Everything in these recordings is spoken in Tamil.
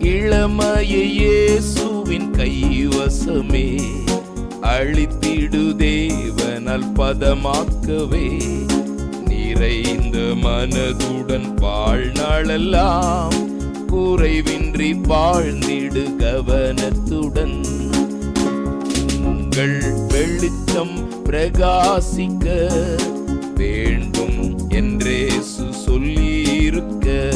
இளமையேசுவின் கைவசமே. அழித்திடு தேவனால் பதமாக்கவே. நிறைந்த மனதுடன் வாழ்நாளெல்லாம் குறைவின்றி வாழ்ந்திடு கவனத்துடன். உங்கள் வெளிச்சம் பிரகாசிக்க வேண்டும் என்றே சொல்லியிருக்க.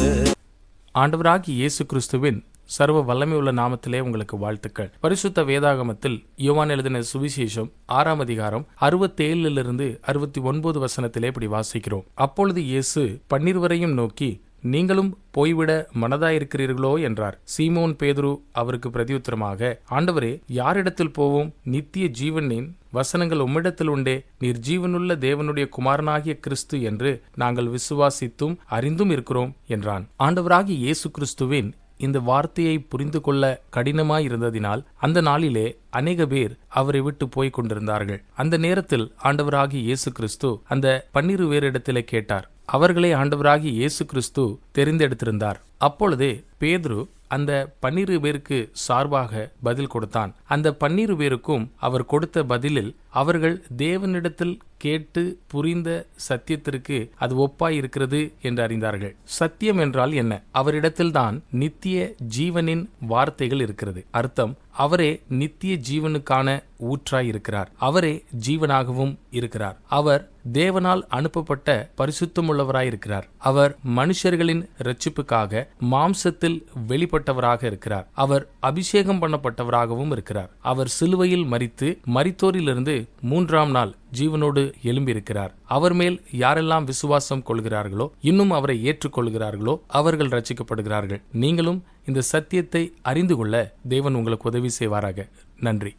ஆண்டவராகி இயேசு கிறிஸ்துவின் சர்வ வல்லமை உள்ள நாமத்திலே உங்களுக்கு வாழ்த்துக்கள். பரிசுத்த வேதாகமத்தில் யோவான் எழுதின சுவிசேஷம் ஆறாம் அதிகாரம் அறுபத்தேழிலிருந்து அறுபத்தி ஒன்பது வசனத்திலே இப்படி வாசிக்கிறோம். அப்பொழுது இயேசு பன்னிருவரையும் நோக்கி நீங்களும் போய்விட மனதாயிருக்கிறீர்களோ? என்றார். சீமோன் பேதுரு அவருக்கு பிரதியுத்தரமாக ஆண்டவரே யாரிடத்தில் போவோம்? நித்திய ஜீவனின் வசனங்கள் உம்மிடத்தில் உண்டே. நீர் ஜீவனுள்ள தேவனுடைய குமாரனாகிய கிறிஸ்து என்று நாங்கள் விசுவாசித்தும் அறிந்தும் இருக்கிறோம் என்றான். ஆண்டவராகிய இயேசு கிறிஸ்துவின் இந்த வார்த்தையை புரிந்து கொள்ள கடினமாய் இருந்ததினால் அந்த நாளிலே அநேக பேர் அவரை விட்டு போய்க் கொண்டிருந்தார்கள். அந்த நேரத்தில் ஆண்டவராகி இயேசு கிறிஸ்து அந்த பன்னிரு பேரிடத்திலே கேட்டார். அவர்களை ஆண்டவராகி இயேசு கிறிஸ்து தெரிந்தெடுத்திருந்தார். அப்பொழுதே பேதுரு அந்த பன்னிரு பேருக்கு சார்பாக பதில் கொடுத்தான். அந்த பன்னிரு பேருக்கும் அவர் கொடுத்த பதிலில் அவர்கள் தேவனிடத்தில் கேட்டு புரிந்த சத்தியத்திற்கு அது ஒப்பாய் இருக்கிறது என்று அறிந்தார்கள். சத்தியம் என்றால் என்ன? அவரிடத்தில்தான் நித்திய ஜீவனின் வார்த்தைகள் இருக்கிறது. அர்த்தம் அவரே நித்திய ஜீவனுக்கான ஊற்றாய் இருக்கிறார் அவரே ஜீவனாகவும் இருக்கிறார். அவர் தேவனால் அனுப்பப்பட்ட பரிசுத்தமுள்ளவராயிருக்கிறார். அவர் மனுஷர்களின் ரட்சிப்புக்காக மாம்சத்தில் வெளிப்பட்டவராக இருக்கிறார். அவர் அபிஷேகம் பண்ணப்பட்டவராகவும் இருக்கிறார். அவர் சிலுவையில் மறித்து மரித்தோரிலிருந்து மூன்றாம் நாள் ஜீவனோடு எழும்பியிருக்கிறார். அவர் மேல் யாரெல்லாம் விசுவாசம் கொள்கிறார்களோ இன்னும் அவரை ஏற்றுக்கொள்கிறார்களோ அவர்கள் ரச்சிக்கப்படுகிறார்கள் நீங்களும் இந்த சத்தியத்தை அறிந்து கொள்ள தேவன் உங்களுக்கு உதவி செய்வாராக. நன்றி.